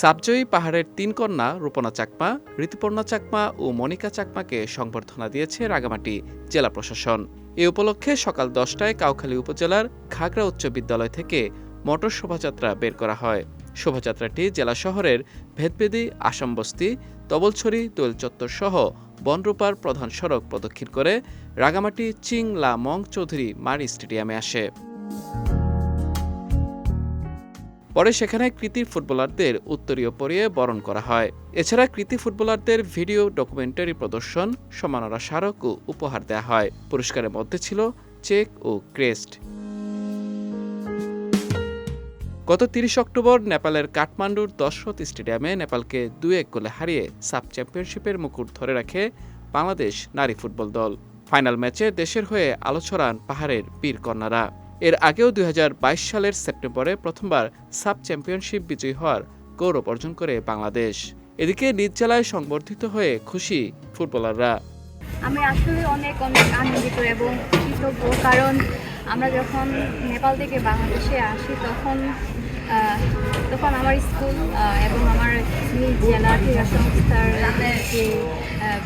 সাবজয়ী পাহাড়ের তিন কন্যা, রূপনা চাকমা, ঋতুপর্ণা চাকমা ও মনিকা চাকমাকে সংবর্ধনা দিয়েছে রাগামাটি জেলা প্রশাসন। এ উপলক্ষে সকাল দশটায় কাউখালী উপজেলার খাগড়া উচ্চ বিদ্যালয় থেকে মোটর শোভাযাত্রা বের করা হয়। শোভাযাত্রাটি জেলা শহরের ভেদবেদি আসামবস্তি, তবলছড়ি দোয়েল চত্বর সহ বনরূপার প্রধান সড়ক প্রদক্ষিণ করে রাগামাটি চিং লা মং চৌধুরী মারি স্টেডিয়ামে আসে। পরে সেখানে কৃতি ফুটবলারদের উত্তরীয় পরিয়ে বরণ করা হয়। এছাড়া কৃতি ফুটবলারদের ভিডিও, ডকুমেন্টারি প্রদর্শন সমানরা স্মারক ও উপহার দেওয়া হয়। পুরস্কারের মধ্যে ছিল চেক ও ক্রেস্ট। গত তিরিশ অক্টোবর নেপালের কাঠমান্ডুর দশরথ স্টেডিয়ামে নেপালকে দুই এক গোলে হারিয়ে সাব চ্যাম্পিয়নশিপের মুকুট ধরে রাখে বাংলাদেশ নারী ফুটবল দল। ফাইনাল ম্যাচে দেশের হয়ে আলো ছড়ান পাহাড়ের বীর কন্যারা এর আগেও দুই হাজার বাইশ সালের সেপ্টেম্বরে প্রথমবার সাব চ্যাম্পিয়নশিপ বিজয়ী হওয়ার গৌরব অর্জন করে বাংলাদেশ। এদিকে নিজ জেলায় সংবর্ধিত হয়ে খুশি ফুটবলাররা। আমি আসলে অনেক অনেক আনন্দিত এবং কৃতজ্ঞ, কারণ আমরা যখন নেপাল থেকে বাংলাদেশে আসি তখন তখন আমার স্কুল এবং আমার জেলা ক্রীড়া সংস্থার যে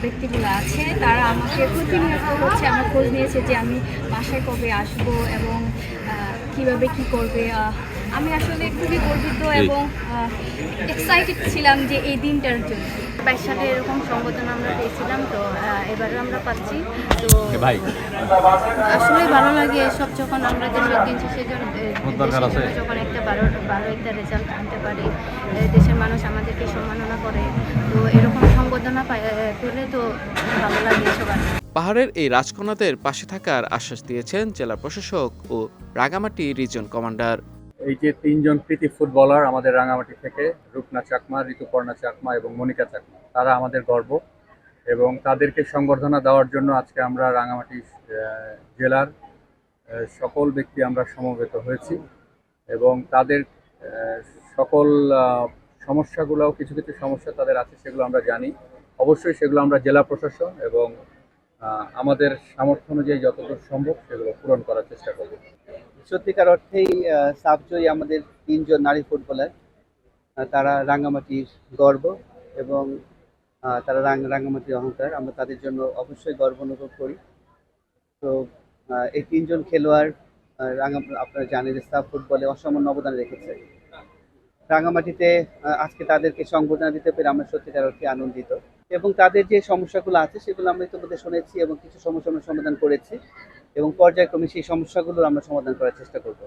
ব্যক্তিগুলো আছে, তারা আমাকে প্রতিনিয়ত হচ্ছে আমার খোঁজ নিয়েছে যে আমি বাসায় কবে আসব এবং কীভাবে কি করবে আমি আসলে খুবই গর্বিত এবং এক্সাইটেড ছিলাম যে এই দিনটার জন্য। বাইশ সালে এরকম সংবর্ধনা আমরা পেয়েছিলাম তো আহ, এবারও আমরা পাচ্ছি। তো ভাই। আসলে ভালো লাগে এসব যখন আমরা দেশের দিন শেষে যখন, একটা ভালো ভালো একটা রেজাল্ট আনতে পারি দেশের মানুষ আমাদেরকে সম্মাননা করে তো এরকম সংবর্ধনা পেলে তো ভালো লাগে সবার। পাহাড়ের এই রাজকন্যাদের পাশে থাকার আশ্বাস দিয়েছেন জেলা প্রশাসক ও রাগামাটি রিজন কমান্ডার। এই যে তিনজন কৃতি ফুটবলার আমাদের রাঙামাটি থেকে, রূপনা চাকমা, ঋতুপর্ণা চাকমা এবং মনিকা চাকমা, তারা আমাদের গর্ব এবং তাদেরকে সংবর্ধনা দেওয়ার জন্য আজকে আমরা রাঙামাটি জেলার সকল ব্যক্তি আমরা সমবেত হয়েছি এবং তাদের সকল সমস্যাগুলোও, কিছু কিছু সমস্যা তাদের আছে সেগুলো আমরা জানি। অবশ্যই সেগুলো আমরা জেলা প্রশাসন এবং আমাদের সামর্থ্য অনুযায়ী যতদূর সম্ভব সেগুলো পূরণ করার চেষ্টা করব। সত্যিকার অর্থেই আহ, সাবজয়ী আমাদের তিনজন নারী ফুটবলার। তারা রাঙ্গামাটির গর্ব এবং তারা রাঙ্গামাটির অহংকার। আমরা তাদের জন্য অবশ্যই গর্ব অনুভব করি। তো এই তিনজন খেলোয়াড় আহ, রাঙ্গা আপনারা জানেন সাব ফুটবলে অসামান্য অবদান রেখেছে। রাঙ্গামাটিতে আজকে তাদেরকে সংবর্ধনা দিতে পেরে আমরা সত্যিকার অর্থে আনন্দিত। এবং তাদের যে সমস্যাগুলো আছে, সেগুলো আমরা ইতিমধ্যে শুনেছি এবং কিছু সমস্যা আমরা সমাধান করেছি এবং পর্যায়ক্রমে সেই সমস্যাগুলো আমরা সমাধান করার চেষ্টা করব।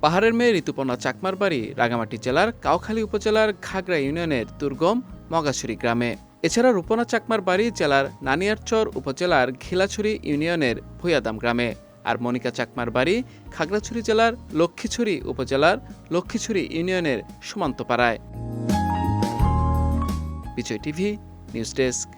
পাহাড়ের মেয়ে ঋতুপর্ণা চাকমার বাড়ি রাগামাটি জেলার কাউখালী উপজেলার খাগড়া ইউনিয়নের দুর্গম মগাছড়ি গ্রামে। এছাড়া রূপনা চাকমার বাড়ি জেলার নানিয়ারচর উপজেলার ঘিলাছড়ি ইউনিয়নের ভুয়াদাম গ্রামে। আর মনিকা চাকমার বাড়ি খাগড়াছড়ি জেলার লক্ষ্মীছড়ি উপজেলার লক্ষ্মীছড়ি ইউনিয়নের সীমান্তপাড়ায়। Bijoy TV, news desk.